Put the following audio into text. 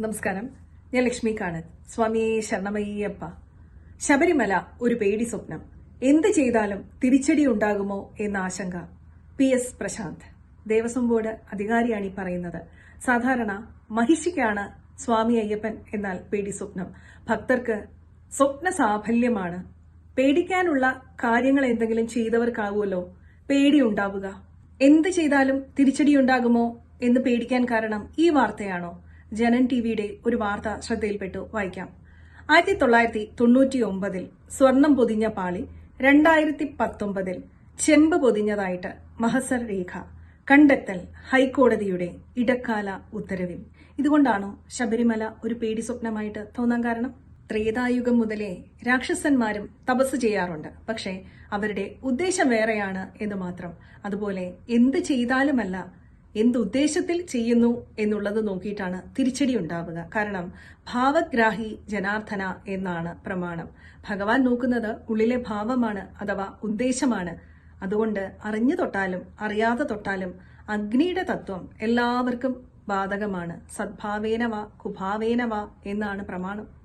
നമസ്കാരം. ഞാൻ ലക്ഷ്മി കാണൻ. സ്വാമിയെ ശരണമയ്യപ്പ. ശബരിമല ഒരു പേടി സ്വപ്നം. എന്ത് ചെയ്താലും തിരിച്ചടി ഉണ്ടാകുമോ എന്ന ആശങ്ക. P S Prashanth. Devaswom board അധികാരിയാണ് ഈ പറയുന്നത്. സാധാരണ മഹിഷിക്കാണ് സ്വാമി അയ്യപ്പൻ എന്നാൽ പേടി സ്വപ്നം. ഭക്തർക്ക് സ്വപ്ന സാഫല്യമാണ്. പേടിക്കാനുള്ള കാര്യങ്ങൾ എന്തെങ്കിലും ചെയ്തവർക്കാവുമല്ലോ പേടി ഉണ്ടാവുക. എന്ത് ചെയ്താലും തിരിച്ചടി ഉണ്ടാകുമോ എന്ന് പേടിക്കാൻ കാരണം ഈ വാർത്തയാണോ? ജനൻ ടി വിയുടെ ഒരു വാർത്ത ശ്രദ്ധയിൽപ്പെട്ടു. വായിക്കാം. ആയിരത്തി തൊള്ളായിരത്തി തൊണ്ണൂറ്റി ഒമ്പതിൽ സ്വർണം പൊതിഞ്ഞ പാളി രണ്ടായിരത്തി പത്തൊമ്പതിൽ ചെമ്പ് പൊതിഞ്ഞതായിട്ട് മഹസർ രേഖ. കണ്ടെത്തൽ ഹൈക്കോടതിയുടെ ഇടക്കാല ഉത്തരവിൽ. ഇതുകൊണ്ടാണോ ശബരിമല ഒരു പേടി സ്വപ്നമായിട്ട് തോന്നാൻ കാരണം? ത്രേതായുഗം മുതലേ രാക്ഷസന്മാരും തപസ് ചെയ്യാറുണ്ട്. പക്ഷേ അവരുടെ ഉദ്ദേശം വേറെയാണ് എന്ന് മാത്രം. അതുപോലെ എന്ത് ചെയ്താലുമല്ല എന്ത് ഉദ്ദേശത്തിൽ ചെയ്യുന്നു എന്നുള്ളത് നോക്കിയിട്ടാണ് തിരിച്ചടി ഉണ്ടാവുക. കാരണം ഭാവഗ്രാഹി ജനാർദ്ദന എന്നാണ് പ്രമാണം. ഭഗവാൻ നോക്കുന്നത് ഉള്ളിലെ ഭാവമാണ് അഥവാ ഉദ്ദേശമാണ്. അതുകൊണ്ട് അറിഞ്ഞു തൊട്ടാലും അറിയാതെ തൊട്ടാലും അഗ്നിയുടെ തത്വം എല്ലാവർക്കും ബാധകമാണ്. സദ്ഭാവേനവ കുഭാവേനവ എന്നാണ് പ്രമാണം.